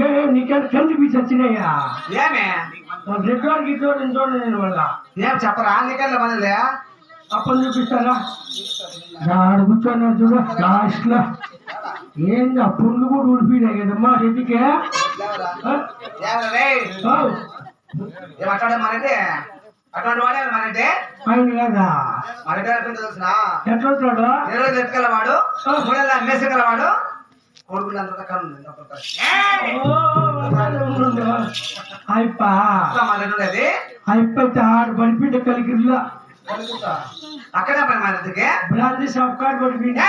ఏ నీకెంత కంది పీచి వచ్చినాయా ఏమే? రికార్డ్ చూడండి నేను వల్ల ఏం చెప్పరా? నీకెళ్ళ మనలే అప్పని చూపిస్తారా? ఆడు కూర్చొని చూడ లాస్ట్లో. ఏంది ఆ పుండ్లు కూడా ఊడిపోయినాయి కదమ్మా రెడ్డికే? మనటే అటువంటి వాడే మనటే ఆయన కదా? మనటే తెలిసిన? ఎట్లా ఎత్తుకెళ్ళవాడు మూడేళ్ళ కొడుకులంతా మనది అయిపోతే ఆడు పడిపిండ కలిగిరిలో అక్కడే పని మనకి బ్రాంతి షాప్ కాడ పడిపిండి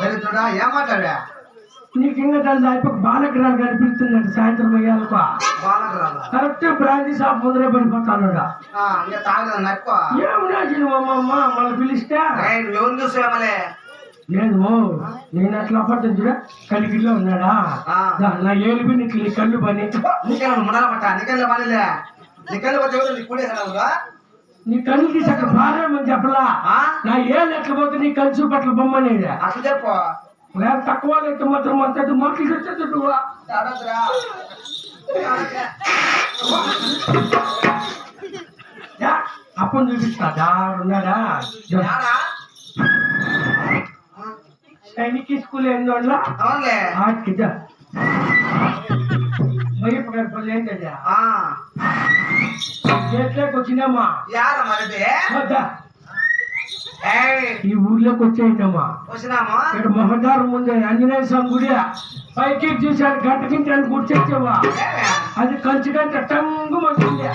వెళ్తుడా ఏం మాట్లాడా నీకు ఇంకా తెలుసు అయిపో బాలగ్రహాలు కనిపిస్తుందంట సాయంత్రం అయ్యాలపా బాలకురాలు కరెక్ట్ బ్రాంతి షాప్ ముందరే నక్కువ ఏమున్నా మళ్ళీ? పిలిస్తే ఎవరు లేదు నేను అట్లా అబద్ధం చూడ? కలిగిరిలో ఉన్నాడా? నా ఏలుబి నీకు నీ కళ్ళు పని. నీకెళ్ళ మునల పట్ట? నీకెళ్ళ పనిలే? నీకెళ్ళ ఎవరు నీకు కూడా నీ కళ్ళు తీసి అక్కడ పారేమని చెప్పలా? నా ఏళ్ళు ఎట్లా పోతే నీ కళ్ళు పట్ల బొమ్మనేది? అట్లా చెప్పు. లేదు తక్కువ అయితే మాత్రం అంత మాటలు చెప్తే నువ్వు అడగదురా. యా, చూపిస్తా దారు ఉన్నాడా యాడా? సైనిక్ స్కూల్ ఏందో అవునులే. ఆటికి దా భయపు గడపలు ఏం కదా ఆ. గేట్లోకి వచ్చినామా యాడ మరిది? వద్దా? ఈ ఊర్లోకి వచ్చేయండమ్మా వచ్చినాము? ఇక్కడ మొహదారు ముందే ఆంజనేయ స్వామి గుడి. పైకి చూశాడు గంట కింద గుర్తొచ్చావా ఏమే? అది కంచి గంట టంగు మంటుంది.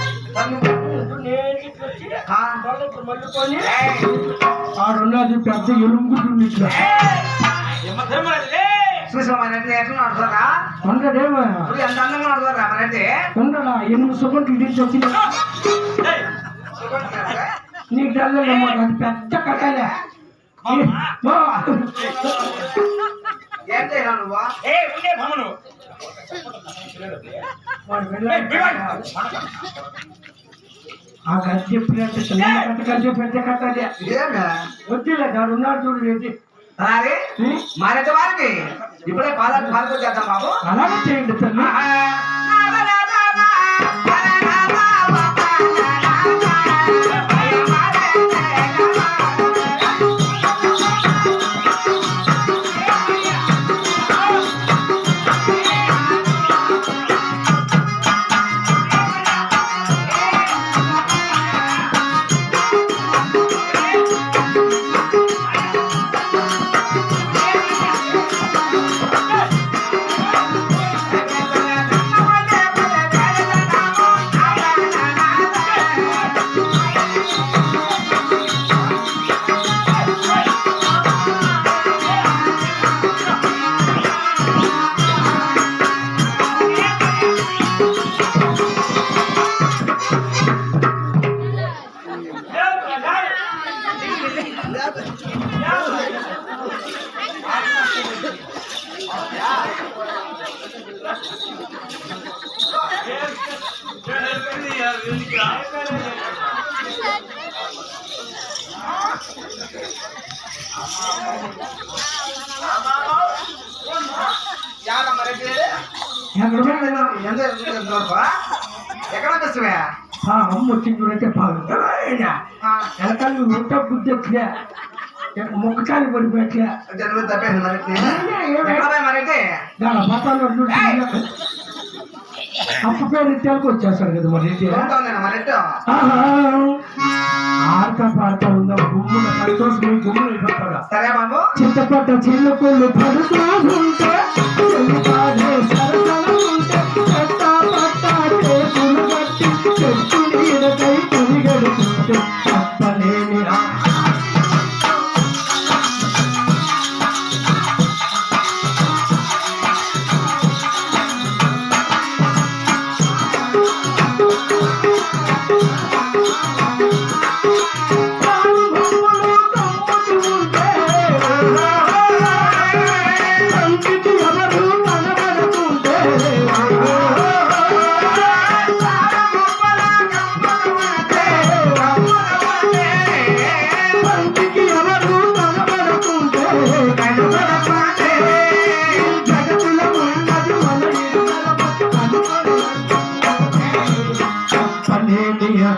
ఆడున్నది పెద్ద ఎలుంగు ఇట్లా. చూసావా మరెడ్డి ఎట్లా నడుచుకోరా? ఉండదేమో ఇప్పుడు ఎంత అందంగా ఎనిమిది తీసి వచ్చిన నీకు తెల్లదమ్మా అది పెద్ద కథలే ఏం చేయాలి నువ్వు. ఆ కథ కథ పెద్ద కథలే ఏమే? వద్దులే దాడు ఉన్నాడు చూడు ఏంటి? అలాగే వారికి ఇప్పుడే పాదాలు పాల్గొని చేద్దాం బాబు. అలాగే చేయండి తల్లి యాడ మరెడ్డి ఎక్కడ ఎంత ఎంత ఎక్కడ తెస్తువే ఆ అమ్మ వచ్చింది? చూడంటే వెనకాల రొట్ట గుద్దెట్లే మొక్కచాలి పడిపోయట్లే దాని అప్పు పేరు ఇట్టాలకు వచ్చేస్తాడు కదా మరి ఆడతా పాడతా ఉందా సంతోషం గుమ్మున అయిపోతాడా? సరే బాబు. చిన్నకుళ్ళు పడుతూ ఉంటే Música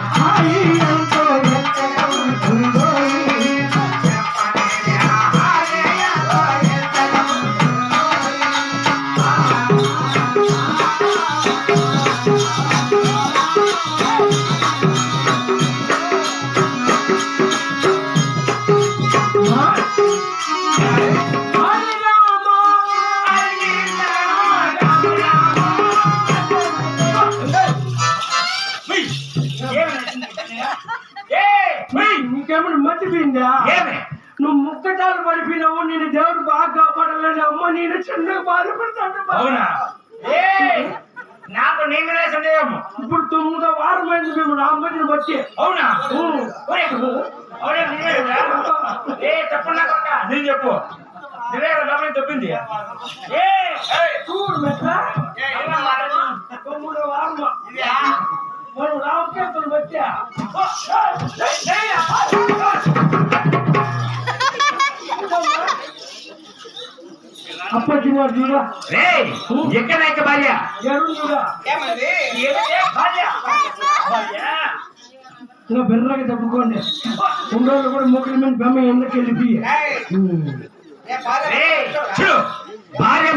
हाय ఏమి? నువ్వు ముక్కటాలు పడిపోయినావు నేను దేవుడు బాగా కాపాడాలని అమ్మ నేను చిన్నగా బాధపడతాను నాకు సందేహము ఇప్పుడు తొమ్మిదో వారం అయింది మేము రామ్మని బట్టి అవునా? నేను చెప్పు. నువ్వే తప్పింది చూడు? తొమ్మిదో వారం. ఇదా? మనం రామకేతులు బట్టా ఎక్కడ ఎక్క భార్య? ఇలా బెర్రగా చెప్పుకోండి ఉండోళ్ళు కూడా మొక్కల మీద బెమ్మ ఎందుకు వెళ్ళిపోయి? భార్య?